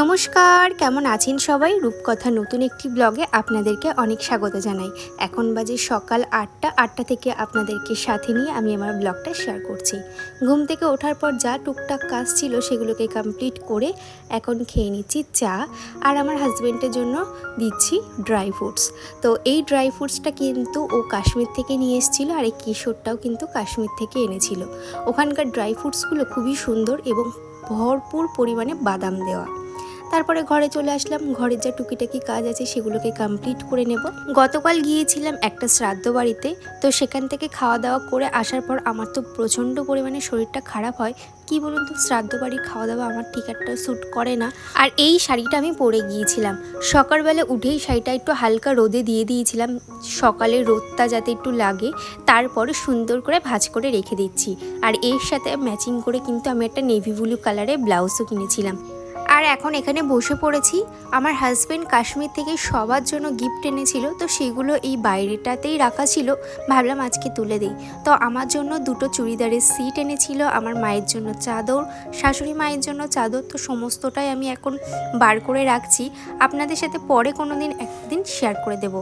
নমস্কার, কেমন আছেন সবাই? রূপকথা নতুন একটি ব্লগে আপনাদেরকে অনেক স্বাগত জানাই। এখন বাজে সকাল আটটা আটটা থেকে আপনাদেরকে সাথে নিয়ে আমি আমার ব্লগটা শেয়ার করছি। ঘুম থেকে ওঠার পর যা টুকটাক কাজ ছিল সেগুলোকে কমপ্লিট করে এখন খেয়ে নিচ্ছি চা আর আমার হাজব্যান্ডের জন্য দিচ্ছি ড্রাই ফ্রুটস তো এই ড্রাই ফ্রুটসটা কিন্তু ও কাশ্মীর থেকে নিয়ে এসেছিল আর এই কিশোরটাও কিন্তু কাশ্মীর থেকে এনেছিল। ওখানকার ড্রাই ফ্রুটসগুলো খুবই সুন্দর এবং ভরপুর পরিমাণে বাদাম দেওয়া। তারপরে ঘরে চলে আসলাম। ঘরের যা টুকিটাকি কাজ আছে সেগুলোকে কমপ্লিট করে নেব। গতকাল গিয়েছিলাম একটা শ্রাদ্ধ বাড়িতে, তো সেখান থেকে খাওয়া দাওয়া করে আসার পর আমার তো প্রচণ্ড পরিমাণে শরীরটা খারাপ হয়। কি বলুন তো, শ্রাদ্ধ বাড়ির খাওয়া দাওয়া আমার ঠিক একটা স্যুট করে না। আর এই শাড়িটা আমি পরে গিয়েছিলাম। সকালবেলা উঠেই শাড়িটা একটু হালকা রোদে দিয়ে দিয়েছিলাম। সকালে রোদটা যাতে একটু লাগে, তারপরে সুন্দর করে ভাঁজ করে রেখে দিচ্ছি। আর এর সাথে ম্যাচিং করে কিন্তু আমি একটা নেভি ব্লু কালারের ব্লাউজও কিনেছিলাম। আর এখন এখানে বসে পড়েছি। আমার হাজব্যান্ড কাশ্মীর থেকে সবার জন্য গিফট এনেছিল, তো সেগুলো এই বাইরেটাতেই রাখা ছিল। ভাবলাম আজকে তুলে দিই। তো আমার জন্য দুটো চুড়িদারের সিট এনেছিল, আমার মায়ের জন্য চাদর, শাশুড়ি মায়ের জন্য চাদর, তো সমস্তটাই আমি এখন বার করে রাখছি। আপনাদের সাথে পরে কোনো দিন একদিন শেয়ার করে দেব।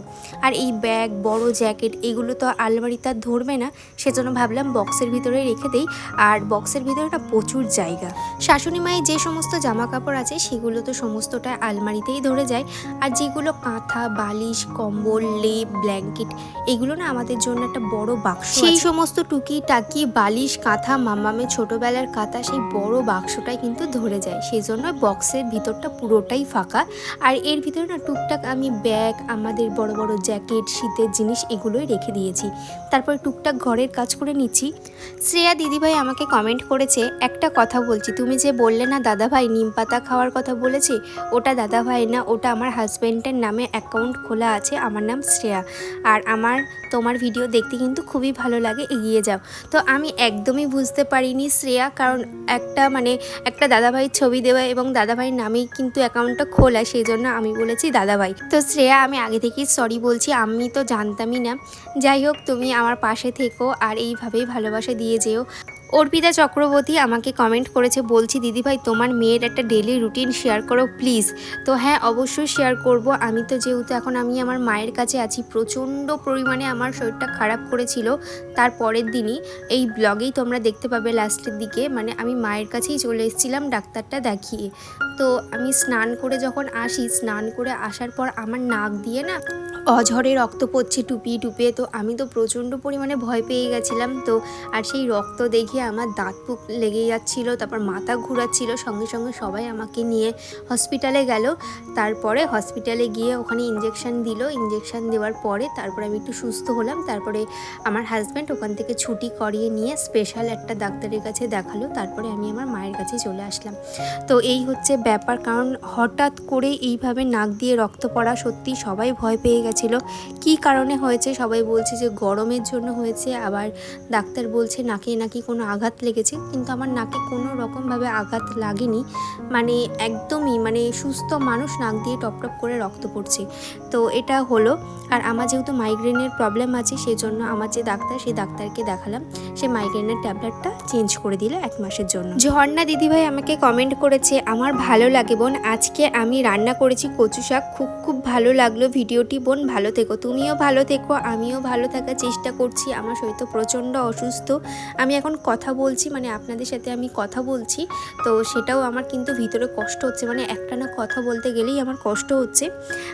আর এই ব্যাগ বড় জ্যাকেট এগুলো তো আলমারিতে আর ধরবে না সেজন্য ভাবলাম বক্সের ভিতরে রেখে দেই। আর বক্সের ভিতরে না প্রচুর জায়গা। শাশুড়ি মায়ের যে সমস্ত জামা কাপড় আছে সেগুলো তো সমস্তটা আলমারিতেই ধরে যায়। আর যেগুলো কাঁথা বালিশ কম্বল লেপ ব্ল্যাঙ্কেট এগুলো না আমাদের জন্য একটা বড় বাক্স সেই সমস্ত টুকি টাকি বালিশ কাঁথা মামামের ছোটবেলার কাঁথা সেই বড় বাক্সটাই কিন্তু ধরে যায়। সেই জন্য বক্সের ভিতরটা পুরোটাই ফাঁকা। আর এর ভিতরে না টুকটাক আমি ব্যাগ আমাদের বড় বড় জ্যাকেট, শীতের জিনিস এগুলোই রেখে দিয়েছি। তারপর টুকটাক ঘরের কাজ করে নিচ্ছি। শ্রেয়া দিদিভাই আমাকে কমেন্ট করেছে, একটা কথা বলছি, তুমি যে বললে না দাদাভাই নিম পাতা খাওয়ার কথা বলেছে, ওটা দাদাভাই না, ওটা আমার হাজব্যান্ডের নামে অ্যাকাউন্ট খোলা আছে, আমার নাম শ্রেয়া। আর আমার, তোমার ভিডিও দেখতে কিন্তু খুবই ভালো লাগে, এগিয়ে যাও। তো আমি একদমই বুঝতে পারিনি শ্রেয়া, কারণ একটা মানে একটা দাদাভাইয়ের ছবি দেওয়া এবং দাদাভাইয়ের নামেই কিন্তু অ্যাকাউন্টটা খোলা, সেই জন্য আমি বলেছি দাদাভাই। তো শ্রেয়া আমি আগে থেকেই সরি বলছি, আমি তো জানতামই না। যাই হোক, তুমি আমার পাশে থেকো আর এইভাবেই ভালোবাসা দিয়ে যেও। অর্পিতা চক্রবর্তী আমাকে কমেন্ট করেছে, বলছি, দিদিভাই, তোমার মেয়ের একটা ডেলি রুটিন শেয়ার করো প্লিজ তো হ্যাঁ অবশ্যই শেয়ার করব। আমি তো যেহেতু এখন আমি আমার মায়ের কাছে আছি, প্রচণ্ড পরিমাণে আমার শরীরটা খারাপ করেছিল তার পরের দিনই। এই ব্লগেই তোমরা দেখতে পাবে লাস্টের দিকে মানে আমি মায়ের কাছেই চলে এসেছিলাম ডাক্তারটা দেখিয়ে। তো আমি স্নান করে যখন আসি, স্নান করে আসার পর আমার নাক দিয়ে না অঝরে রক্ত পড়ছে টুপিয়ে টুপিয়ে। তো আমি তো প্রচণ্ড পরিমাণে ভয় পেয়ে গেছিলাম। তো আর সেই রক্ত দেখে আমার দাঁত পুক লেগে যাচ্ছিল, তারপর মাথা ঘুরাচ্ছিল। সঙ্গে সঙ্গে সবাই আমাকে নিয়ে হসপিটালে গেল। তারপরে হসপিটালে গিয়ে ওখানে ইঞ্জেকশন দিল। ইঞ্জেকশান দেওয়ার পরে তারপরে আমি একটু সুস্থ হলাম। তারপরে আমার হাজব্যান্ড ওখান থেকে ছুটি করিয়ে নিয়ে স্পেশাল একটা ডাক্তারের কাছে দেখাল। তারপরে আমি আমার মায়ের কাছে চলে আসলাম। তো এই হচ্ছে ব্যাপার। কারণ হঠাৎ করে এইভাবে নাক দিয়ে রক্ত পড়া সত্যি সবাই ভয় পেয়ে গেছিল কি কারণে হয়েছে? সবাই বলছে যে, গরমের জন্য হয়েছে। আবার ডাক্তার বলছে, নাকে নাকি কোনো আঘাত লেগেছে? কিন্তু আমার নাকে কোনো রকমভাবে আঘাত লাগেনি। মানে একদমই মানে সুস্থ মানুষ নাক দিয়ে টপ টপ করে রক্ত পড়ছে। তো এটা হলো। আর আমার যেহেতু মাইগ্রেনের প্রবলেম আছে সেই জন্য আমার যে ডাক্তার, সেই ডাক্তারকে দেখালাম। সে মাইগ্রেনের ট্যাবলেটটা চেঞ্জ করে দিল এক মাসের জন্য। ঝর্ণা দিদিভাই আমাকে কমেন্ট করেছে, আমার ভালো লাগে বোন। আজকে আমি রান্না করেছি কচু শাক। খুব খুব ভালো লাগল ভিডিওটি বোন। ভালো থেকো। তুমিও ভালো থেকো, আমিও ভালো থাকার চেষ্টা করছি। আমার শরীর তো প্রচণ্ড অসুস্থ। আমি এখন কথা বলছি মানে আপনাদের সাথে আমি কথা বলছি। তো সেটাও আমার কিন্তু ভিতরে কষ্ট হচ্ছে মানে একটা না কথা বলতে গেলেই আমার কষ্ট হচ্ছে।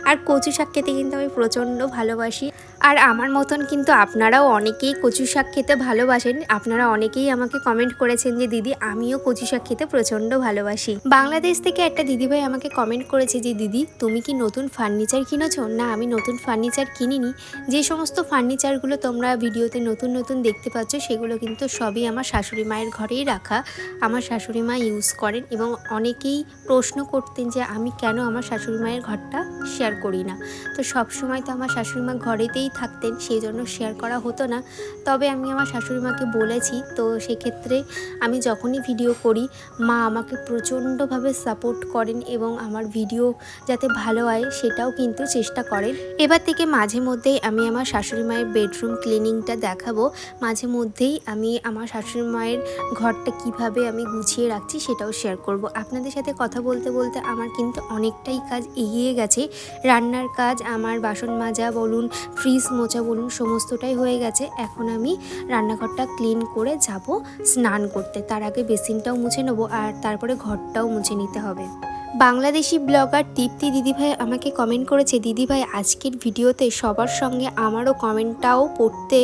আর কচু শাক খেতে কিন্তু আমি প্রচণ্ড ভালোবাসি। আর আমার মতন কিন্তু আপনারাও অনেকেই কচু শাক খেতে ভালোবাসেন। আপনারা অনেকেই আমাকে কমেন্ট করেছেন যে, দিদি, আমিও কচু শাক খেতে প্রচণ্ড ভালোবাসি। বাংলাদেশ থেকে একটা দিদিভাই আমাকে কমেন্ট করেছে যে, দিদি, তুমি কি নতুন ফার্নিচার কিনেছো? না, আমি নতুন ফার্নিচার কিনিনি। যে সমস্ত ফার্নিচারগুলো তোমরা ভিডিওতে নতুন নতুন দেখতে পাচ্ছ, সেগুলো কিন্তু সবই আমার শাশুড়ি মায়ের ঘরেই রাখা। আমার শাশুড়ি মা ইউজ করেন এবং অনেকেই প্রশ্ন করতেন যে, আমি কেন আমার শাশুড়ি মায়ের ঘরটা শেয়ার করি না। তো সব সময় তো আমার শাশুড়ি মা ঘরেতেই থাকতেন, সেই জন্য শেয়ার করা হতো না। তবে আমি আমার শাশুড়ি মাকে বলেছি, তো সেক্ষেত্রে আমি যখনই ভিডিও করি, মা আমাকে প্রচণ্ডভাবে সাপোর্ট করেন এবং আমার ভিডিও যাতে ভালো হয়, সেটাও কিন্তু চেষ্টা করেন। এবার থেকে মাঝে মধ্যেই আমি আমার শাশুড়ি মায়ের বেডরুম ক্লিনিংটা দেখাবো। মাঝে মধ্যেই আমি আমার শাশুড়ি মায়ের ঘরটা কীভাবে আমি গুছিয়ে রাখছি, সেটাও শেয়ার করব। আপনাদের সাথে কথা বলতে বলতে আমার কিন্তু অনেকটাই কাজ এগিয়ে গেছে। রান্নার কাজ, আমার বাসন মাজা বলুন ফ্রিজ মোচা বলুন, সমস্তটাই হয়ে গেছে। এখন আমি রান্নাঘরটা ক্লিন করে যাব স্নান করতে। তার আগে বেসিনটাও মুছে নেব আর তারপরে ঘরটাও মুছে নিতে হবে। বাংলাদেশি ব্লগার দীপ্তি দিদিভাই আমাকে কমেন্ট করেছে, দিদিভাই, আজকের ভিডিওতে সবার সঙ্গে আমারও কমেন্টটাও পড়তে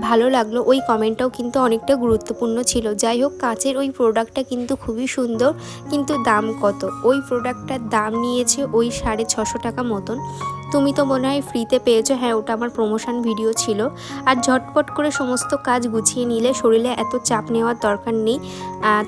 ভালো লাগল। ওই কমেন্টটাও কিন্তু অনেকটা গুরুত্বপূর্ণ ছিল। যাই হোক, কাঁচের ওই প্রোডাক্টটা কিন্তু খুবই সুন্দর, কিন্তু দাম কত? ওই প্রোডাক্টটার দাম নিয়েছে ওই সাড়ে ছশো টাকা মতন। তুমি তো মনে হয় ফ্রিতে পেয়েছ। হ্যাঁ ওটা আমার প্রমোশন ভিডিও ছিল। আর ঝটপট করে সমস্ত কাজ গুছিয়ে নিলে শরীরে এত চাপ নেওয়ার দরকার নেই।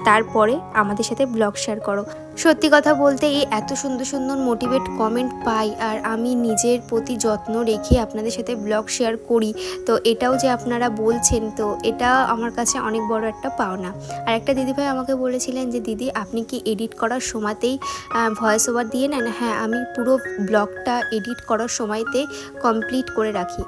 তারপরে আমাদের সাথে ব্লগ শেয়ার করো। সত্যি কথা বলতে এই এত সুন্দর সুন্দর মোটিভেট কমেন্ট পাই আর আমি নিজের প্রতি যত্ন রেখে আপনাদের সাথে ব্লগ শেয়ার করি। তো এটাও যে আপনারা বলছেন, তো এটা আমার কাছে অনেক বড় একটা পাওনা। আর একটা দিদিভাই আমাকে বলেছিলেন যে, দিদি, আপনি কি এডিট করার সময়তেই ভয়েস ওভার দিয়ে নেন? হ্যাঁ আমি পুরো ব্লগটা এডিট করার সময়তে কমপ্লিট করে রাখি।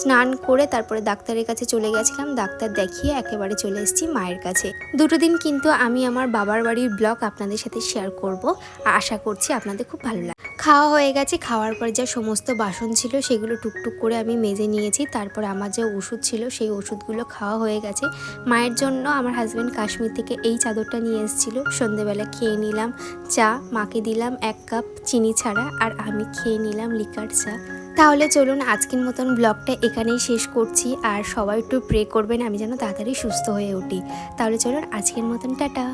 স্নান করে তারপরে ডাক্তারের কাছে চলে গেছিলাম। ডাক্তার দেখিয়ে একেবারে চলে এসেছি মায়ের কাছে। দুটো দিন কিন্তু আমি আমার বাবার বাড়ির ব্লগ আপনাদের সাথে শেয়ার করব। আর আশা করছি আপনাদের খুব ভালো লাগে খাওয়া হয়ে গেছে, খাওয়ার পরে যা সমস্ত বাসন ছিল সেগুলো টুকটুক করে আমি মেজে নিয়েছি। তারপর আমার যে ওষুধ ছিল সেই ওষুধগুলো খাওয়া হয়ে গেছে। মায়ের জন্য আমার হাজব্যান্ড কাশ্মীর থেকে এই চাদরটা নিয়ে এসেছিল। সন্ধেবেলা খেয়ে নিলাম চা, মাকে দিলাম এক কাপ চিনি ছাড়া আর আমি খেয়ে নিলাম লিকার চা। তাহলে চলুন আজকের মতন ব্লগটা এখানেই শেষ করছি আর সবাই একটু প্রে করবেন, আমি যেন তাড়াতাড়ি সুস্থ হয়ে উঠি। তাহলে চলুন আজকের মতন, টাটা।